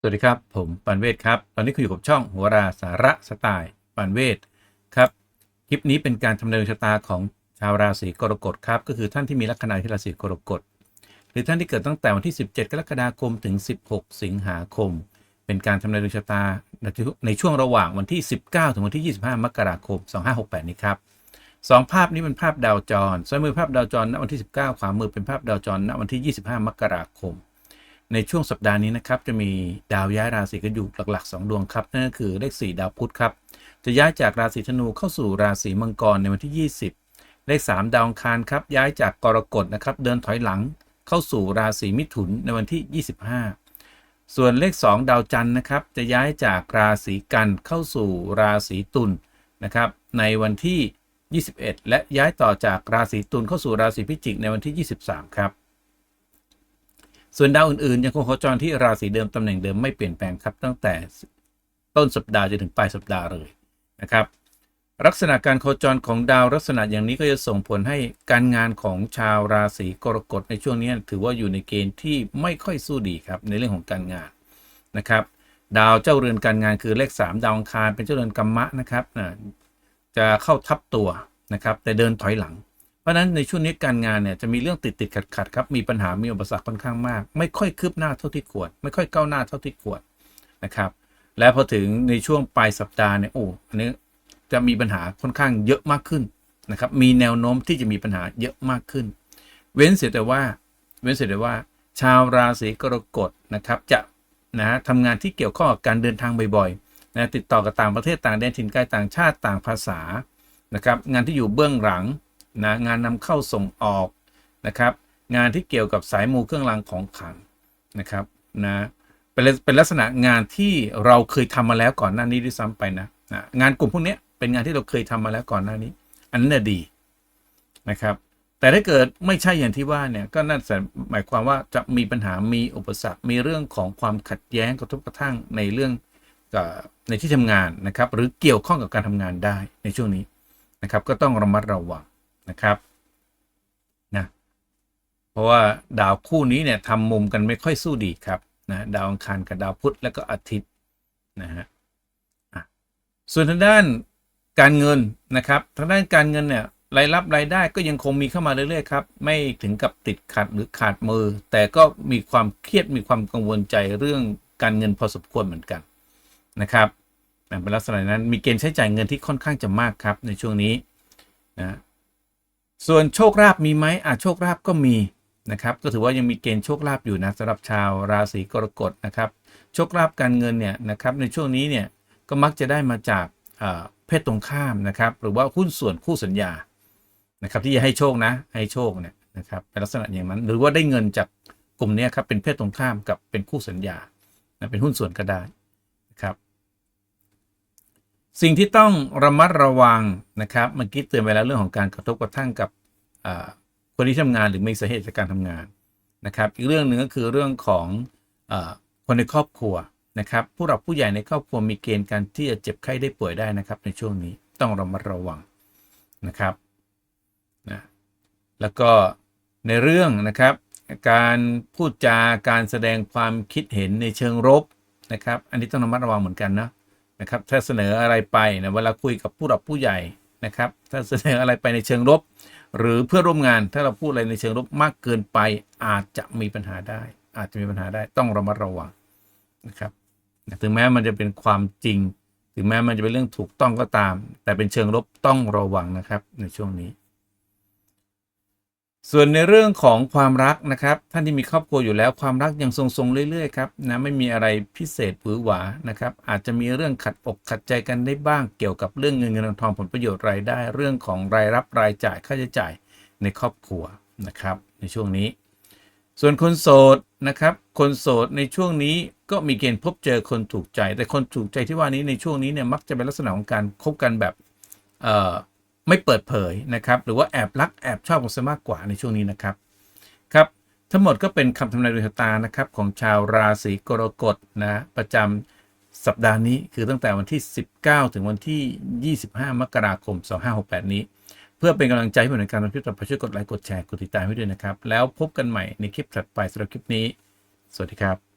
สวัสดีครับ ผมปันเวศครับ ตอนนี้คุณอยู่กับช่องหัวราสาระสไตล์ปันเวศครับ คลิปนี้เป็นการทำนายดวงชะตาของชาวราศีกรกฎครับ ก็คือท่านที่มีลัคนาที่ราศีกรกฎหรือท่านที่เกิดตั้งแต่วันที่ 17 กรกฎาคมถึง 16 สิงหาคม เป็นการทำนายดวงชะตาในช่วงระหว่างวันที่ 19 ถึงวันที่ 25 มกราคม 2568 นี้ครับสองภาพนี้เป็นภาพดาวจรซ้ายมือภาพดาวจรณวันที่ 19 ขวามือเป็นภาพดาวจรณวันที่ 25 มกราคม ในช่วงสัปดาห์นี้นะครับจะมีดาวย้ายราศีกันอยู่หลัก ๆ 2 ดวงครับนั่นก็คือเลข4ดาวพุธครับจะย้ายจากราศีธนูเข้าสู่ราศีมังกรในวันที่ 20 เลข 3 ดาวอังคารครับย้ายจากกรกฎนะครับเดินถอยหลังเข้าสู่ราศีมิถุนในวันที่ 25 ส่วนเลข 2 ดาวจันทร์นะครับจะย้ายจากราศีกันเข้าสู่ราศีตุลนะครับในวันที่ 21 และย้ายต่อจากราศีตุลเข้าสู่ราศีพิจิกในวันที่ 23 ครับ ส่วนดาวอื่นๆ ยังคงโคจรที่ราศีเดิมตำแหน่งเดิมไม่เปลี่ยนแปลงครับ ตั้งแต่ต้นสัปดาห์จนถึงปลายสัปดาห์เลยนะครับ ลักษณะการโคจรของดาวลักษณะอย่างนี้ก็จะส่งผลให้การงานของชาวราศีกรกฎในช่วงนี้ถือว่าอยู่ในเกณฑ์ที่ไม่ค่อยสู้ดีครับในเรื่องของการงานนะครับ ดาวเจ้าเรือนการงานคือเลข 3 ดาวอังคารเป็นเจ้าเรือนกรรมะนะครับนะจะเข้าทับตัวนะครับแต่เดินถอยหลัง ราะฉะนั้นในช่วงนี้การงานเนี่ยจะมีเรื่องติดติดขัดขัดครับ มีปัญหามีอุปสรรคค่อนข้างมาก ไม่ค่อยคืบหน้าเท่าที่ควร ไม่ค่อยก้าวหน้าเท่าที่ควรนะครับ และพอถึงในช่วงปลายสัปดาห์เนี่ยโอ้อันนี้จะมีปัญหาค่อนข้างเยอะมากขึ้นนะครับ มีแนวโน้มที่จะมีปัญหาเยอะมากขึ้น เว้นเสียแต่ว่า เว้นเสียแต่ว่า ชาวราศีกรกฎนะครับจะนะฮะทำงานที่เกี่ยวข้องกับการเดินทางบ่อยๆนะติดต่อกับต่างประเทศต่างแดนถิ่นไกลต่างชาติต่างภาษานะครับงานที่อยู่เบื้องหลัง นะงานนำเข้าส่งออกนะครับ งานที่เกี่ยวกับสายมูเครื่องรางของขลังนะครับนะเป็นเป็นลักษณะงานที่เราเคยทำมาแล้วก่อนหน้านี้ด้วยซ้ำไปนะนะงานกลุ่มพวกนี้เป็นงานที่เราเคยทำมาแล้วก่อนหน้านี้ อันนั้นดีนะครับ แต่ถ้าเกิดไม่ใช่อย่างที่ว่าเนี่ยก็น่าจะหมายความว่าจะมีปัญหามีอุปสรรคมีเรื่องของความขัดแย้งกระทบกระทั่งในเรื่องในที่ทำงานนะครับ หรือเกี่ยวข้องกับการทำงานได้ในช่วงนี้นะครับ ก็ต้องระมัดระวัง นะครับนะเพราะว่าดาวคู่นี้เนี่ยทำมุมกันไม่ค่อยสู้ดีครับนะดาวอังคารกับดาวพุธและก็อาทิตย์นะฮะส่วนทางด้านการเงินนะครับทางด้านการเงินเนี่ยรายรับรายได้ก็ยังคงมีเข้ามาเรื่อยๆครับไม่ถึงกับติดขัดหรือขาดมือ แต่ก็มีความเครียดมีความกังวลใจเรื่องการเงินพอสมควรเหมือนกันนะครับอะเป็นลักษณะนั้นมีเกณฑ์ใช้จ่ายเงินที่ค่อนข้างจะมากครับในช่วงนี้นะ ส่วนโชคลาภมีไหมอะโชคลาภก็มีนะครับ ก็ถือว่ายังมีเกณฑ์โชคลาภอยู่นะสำหรับชาวราศีกรกฎนะครับโชคลาภการเงินเนี่ยนะครับในช่วงนี้เนี่ยก็มักจะได้มาจากเพศตรงข้ามนะครับ หรือว่าหุ้นส่วนคู่สัญญานะครับ ที่จะให้โชคนะให้โชคเนี่ยนะครับเป็นลักษณะอย่างนั้น หรือว่าได้เงินจากกลุ่มนี้ครับเป็นเพศตรงข้ามกับเป็นคู่สัญญานะเป็นหุ้นส่วนก็ได้ สิ่งที่ต้องระมัดระวังนะครับเมื่อกี้เตือนไปแล้วเรื่องของการกระทบกระทั่งกับคนที่ทำงานหรือมีสาเหตุจากการทำงานนะครับ อีกเรื่องหนึ่งก็คือเรื่องของอคนในครอบครัวนะครับ ผู้หลักผู้ใหญ่ในครอบครัวมีเกณฑ์การที่จะเจ็บไข้ได้ป่วยได้นะครับ ในช่วงนี้ต้องระมัดระวังนะครับนะแล้วก็ในเรื่องนะครับ การพูดจาการแสดงความคิดเห็นในเชิงรบนะครับ อันนี้ต้องระมัดระวังเหมือนกันนะ นะครับถ้าเสนออะไรไปนะเวลาคุยกับผู้หลักผู้ใหญ่นะครับถ้าเสนออะไรไปในเชิงลบ หรือเพื่อร่วมงานถ้าเราพูดอะไรในเชิงลบมากเกินไป อาจจะมีปัญหาได้ อาจจะมีปัญหาได้ต้องระมัดระวังนะครับถึงแม้มันจะเป็นความจริง ถึงแม้มันจะเป็นเรื่องถูกต้องก็ตาม แต่เป็นเชิงลบต้องระวังนะครับในช่วงนี้ ส่วนในเรื่องของความรักนะครับ ท่านที่มีครอบครัวอยู่แล้วความรักยังทรงๆเรื่อยๆครับนะไม่มีอะไรพิเศษหวือหวานะครับ อาจจะมีเรื่องขัดอกขัดใจกันได้บ้างเกี่ยวกับเรื่องเงินเงินทองผลประโยชน์รายได้ เรื่องของรายรับรายจ่ายค่าใช้จ่ายในครอบครัวนะครับ ในช่วงนี้ ส่วนคนโสดนะครับ คนโสดในช่วงนี้ก็มีเกณฑ์พบเจอคนถูกใจ แต่คนถูกใจที่ว่านี้ในช่วงนี้เนี่ยมักจะเป็นลักษณะของการคบกันแบบเอ่อ ไม่เปิดเผยนะครับหรือว่าแอบรักแอบชอบกันซะมากกว่าในช่วงนี้นะครับครับทั้งหมดก็เป็นคำทำนายดวงชะตานะครับของชาวราศีกรกฎนะประจำสัปดาห์นี้คือตั้งแต่วันที่ 19 ถึงวันที่ 25 มกราคม 2568 นี้ เพื่อเป็นกำลังใจให้ผมในการทำคลิปต่อไปช่วยกดไลค์กดแชร์กดติดตามให้ด้วยนะครับ แล้วพบกันใหม่ในคลิปถัดไปสำหรับคลิปนี้ สวัสดีครับ